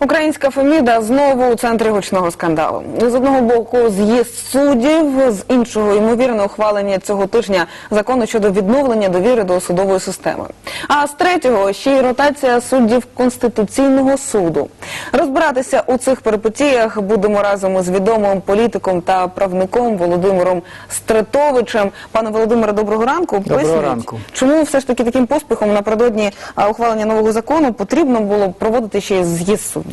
Українська Феміда знову у центрі гучного скандалу. З одного боку з'їзд суддів, з іншого ймовірне ухвалення цього тижня закону щодо відновлення довіри до судової системи. А з третього ще й ротація суддів Конституційного суду. Розбиратися у цих перипетіях будемо разом із відомим політиком та правником Володимиром Стретовичем. Пане Володимире, доброго ранку. Доброго ранку. Чому все ж таки таким поспіхом напередодні ухвалення нового закону потрібно було проводити ще й з'їзд суддів?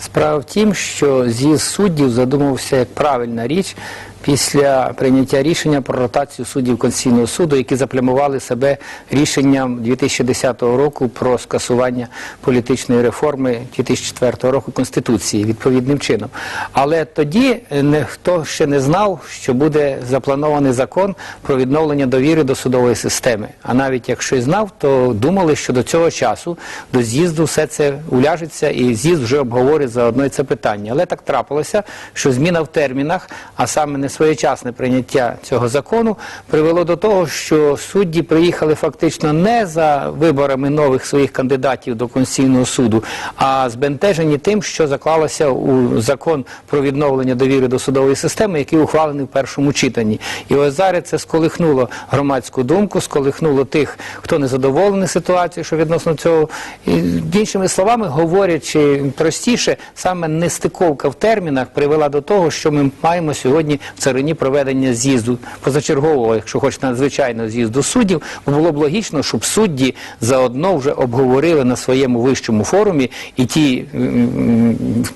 Справа в тім, що з'їзд суддів задумався як правильна річ після прийняття рішення про ротацію суддів Конституційного суду, які заплямували себе рішенням 2010 року про скасування політичної реформи 2004 року Конституції відповідним чином. Але тоді е, ніхто ще не знав, що буде запланований закон про відновлення довіри до судової системи. А навіть якщо й знав, то думали, що до цього часу до з'їзду все це уляжеться, і з'їзд вже обговорить заодно і це питання. Але так трапилося, що зміна в термінах, а саме несвоєчасне прийняття цього закону, привело до того, що судді приїхали фактично не за виборами нових своїх кандидатів до Конституційного суду, а збентежені тим, що заклалося у закон про відновлення довіри до судової системи, який ухвалений в першому читанні. І ось зараз це сколихнуло громадську думку, сколихнуло тих, хто не задоволений ситуацією, що відносно цього. І, іншими словами, говорячи простіше, саме нестиковка в термінах привела до того, що ми маємо сьогодні царині проведення з'їзду позачергового, якщо хочете надзвичайного з'їзду суддів, було б логічно, щоб судді заодно вже обговорили на своєму вищому форумі і ті,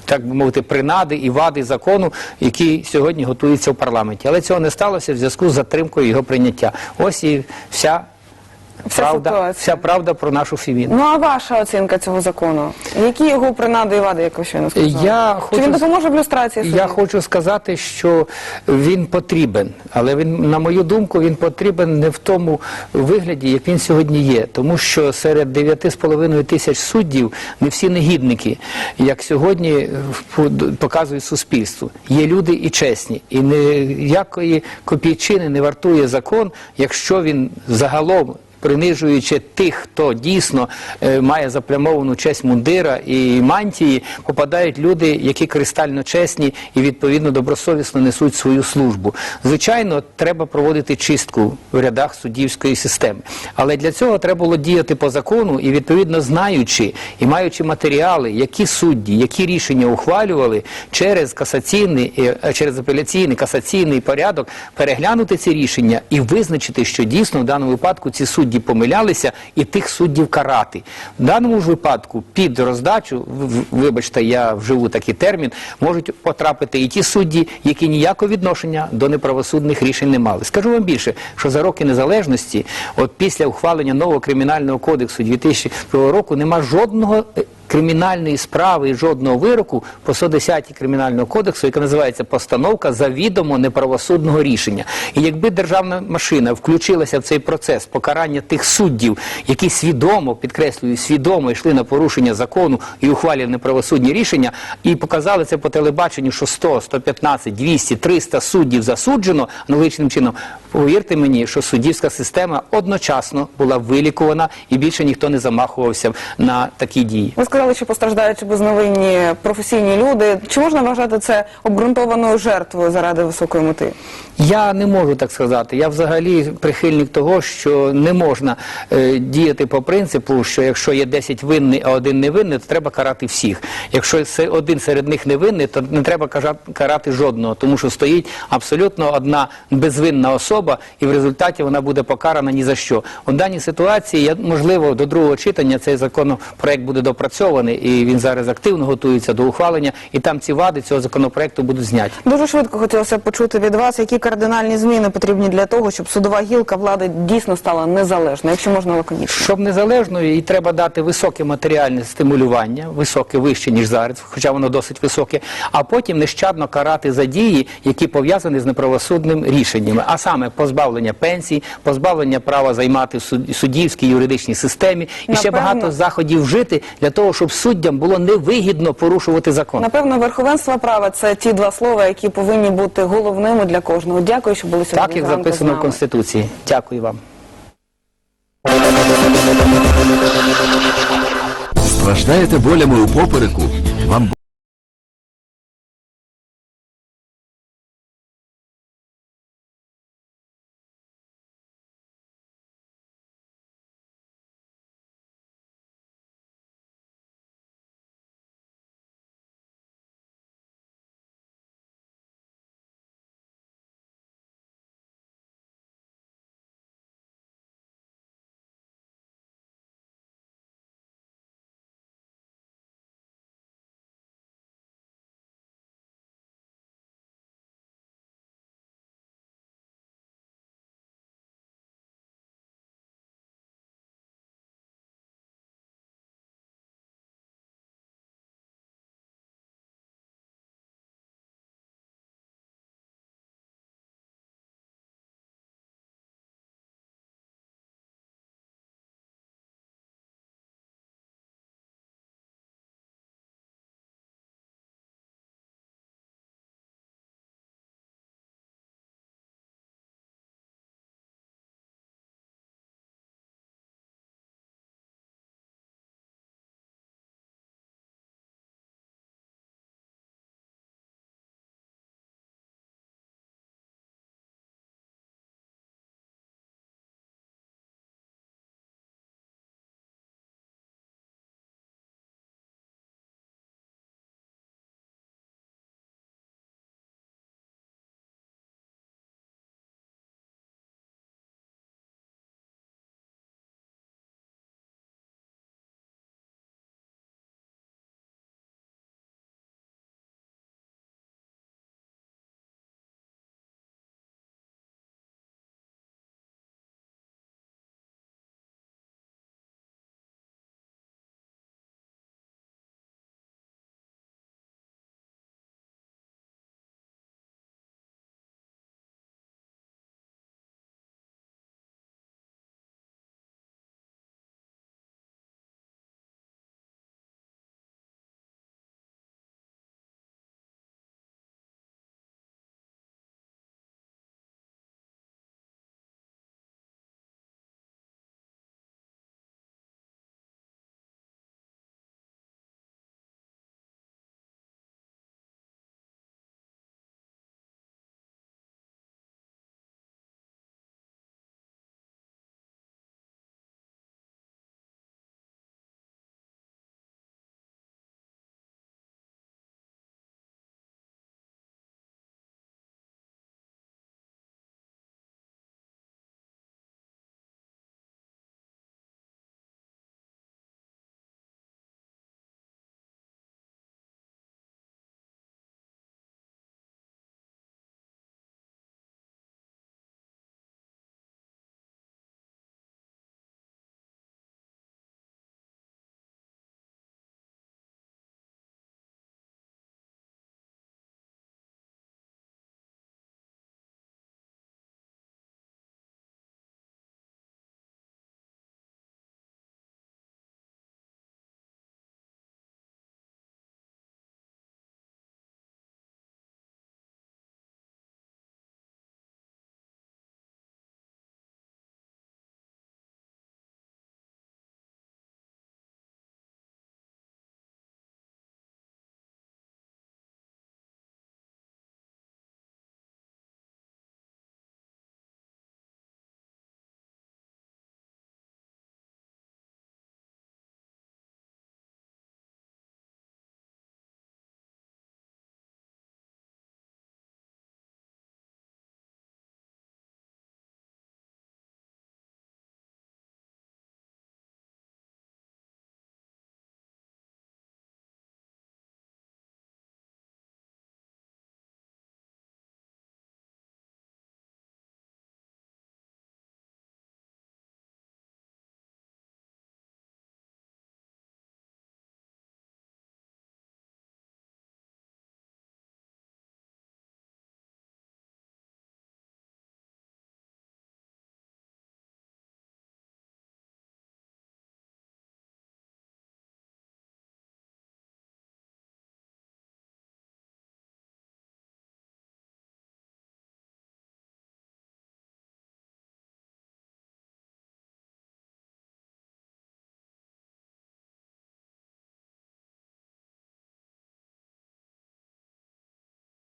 так би мовити, принади і вади закону, які сьогодні готуються в парламенті. Але цього не сталося в зв'язку з затримкою його прийняття. Ось і вся. Вся правда, ситуація. вся правда про нашу фіміну. Ну а ваша оцінка цього закону? Які його принади і вади, як ви щойно сказали? Я Чи хочу він допоможе в люстрації? Я хочу сказати, що він потрібен, але він, на мою думку, він потрібен не в тому вигляді, як він сьогодні є. Тому що серед 9,5 тисяч суддів не всі негідники, як сьогодні е, показують суспільству. Є люди і чесні, і ніякої копійчини не вартує закон, якщо він загалом принижуючи тих, хто дійсно е, має заплямовану честь мундира і мантії, попадають люди, які кристально чесні і відповідно добросовісно несуть свою службу. Звичайно, треба проводити чистку в рядах суддівської системи. Але для цього треба було діяти по закону і відповідно знаючи і маючи матеріали, які судді, які рішення ухвалювали через касаційний, е, через апеляційний касаційний порядок, переглянути ці рішення і визначити, що дійсно в даному випадку ці судді помилялися, і тих суддів карати. В даному ж випадку під роздачу, вибачте, я вживу такий термін, можуть потрапити і ті судді, які ніякого відношення до неправосудних рішень не мали. Скажу вам більше, що за роки незалежності, от після ухвалення нового кримінального кодексу 2001 року, нема жодного. Кримінальної справи і жодного вироку по 110 кримінального кодексу, яка називається постановка завідомо неправосудного рішення. І якби державна машина включилася в цей процес покарання тих суддів, які свідомо підкреслюю, свідомо йшли на порушення закону і ухвалювали неправосудні рішення, і показали це по телебаченню, що 100, 115, 200, 300 суддів засуджено аналогічним чином. Повірте мені, що суддівська система одночасно була вилікувана і більше ніхто не замахувався на такі дії. Ви сказали, що постраждають безновинні професійні люди. Чи можна вважати це обґрунтованою жертвою заради високої мети? Я не можу так сказати. Я взагалі прихильник того, що не можна е, діяти по принципу, що якщо є 10 винний, а один невинний, то треба карати всіх. Якщо один серед них невинний, то не треба карати жодного, тому що стоїть абсолютно одна безвинна особа, і в результаті вона буде покарана ні за що. У даній ситуації, я, можливо, до другого читання цей законопроект буде допрацьований, і він зараз активно готується до ухвалення, і там ці вади цього законопроекту будуть зняті. Дуже швидко хотілося почути від вас, які кардинальні зміни потрібні для того, щоб судова гілка влади дійсно стала незалежною, якщо можна лаконічно. Щоб незалежною, їй треба дати високе матеріальне стимулювання, високе вище, ніж зараз, хоча воно досить високе, а потім нещадно карати за дії, які пов'язані з неправосудним рішеннями, а саме позбавлення пенсій, позбавлення права займати в суддівській юридичній системі і ще багато заходів вжити для того, щоб суддям було невигідно порушувати закон. Напевно, верховенство права це ті два слова, які повинні бути головними для кожного. Дякую, що були сьогодні. Так як записано в. Конституції. Дякую вам. Страждаєте болями у попереку? Вам